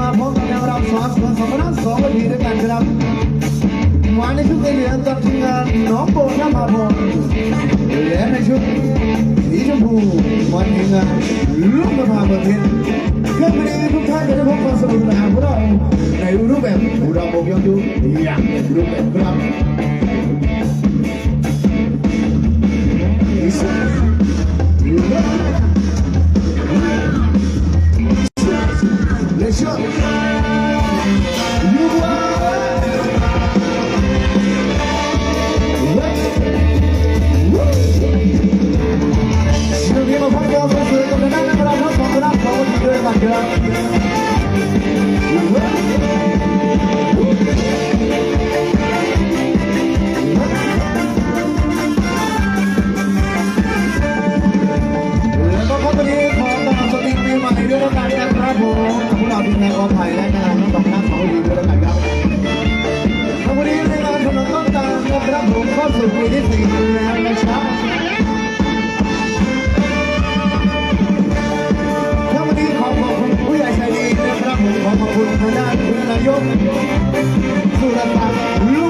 มาพบกับแนวรำสอนสวนสมรสองนาทีด้วยกันครับมาในชุดสีเหลืองกับทีมงานน้องโบนภาพรและในชุดสีชมพูวันทีมงานลูกนภาเมืองเพชรเพื่อนวันนี้ทุกท่านจะได้พบความสนุกสนานของเราในรูปแบบอุดมบกยองยุอย่างรูปแบบครับ ครับผมเข้าสู่ปีที่สี่แล้วนะครับแล้ววันนี้ขอขอบคุณผู้ใหญ่ใจดีนะครับผมขอขอบคุณทางด้านคุณนายกสุรศักดิ์รุ่ง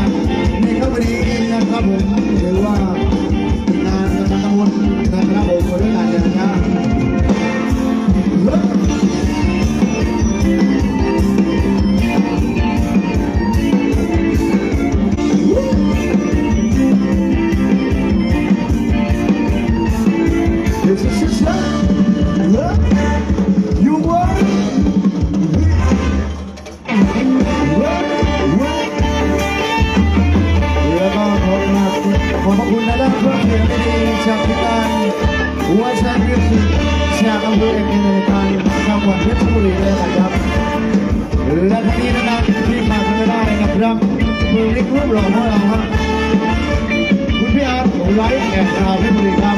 วัชระมิวสิกจากอำเภอเอกในการจังหวัดเพชรบุรีเลยนะครับและทั้งนี้นะครับที่มาทำไม่ได้นะครับมือริกรูปหล่อของเราครับคุณพี่อาร์ตไลฟ์แอนด์ราวเพชรบุรีครับ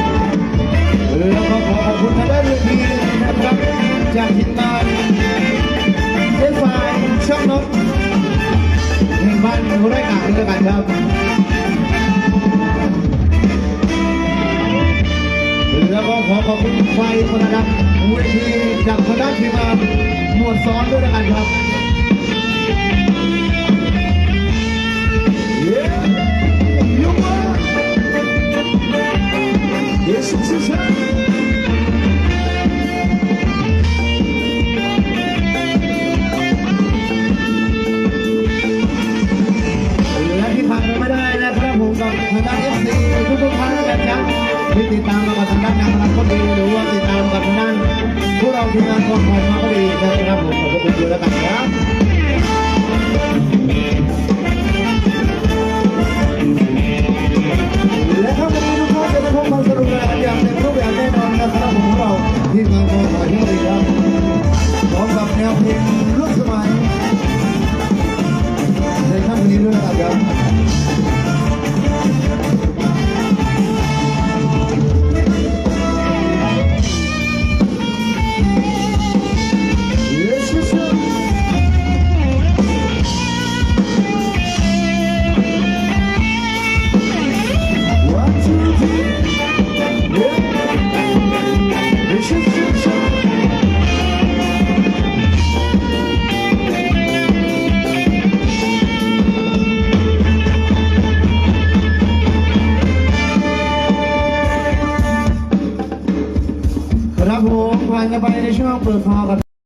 แล้วก็ขอขอบคุณทางด้านเวทีนะครับจากทีมงานเอฟไอช่องนกแห่งบ้านหัวไร่กาด้วยกันครับ อขอบคุณไฟคนนะครับเวทีจากทางด้านทีมงานหมวดซ้อนด้วยกันครับ ด้านนางรำก็ดีหรือว่าติดตามกับทางด้านพวกเราทีมงานคนไทยมาก็ดีนะครับผมขอบคุณเยอะแล้วกันครับ ครับ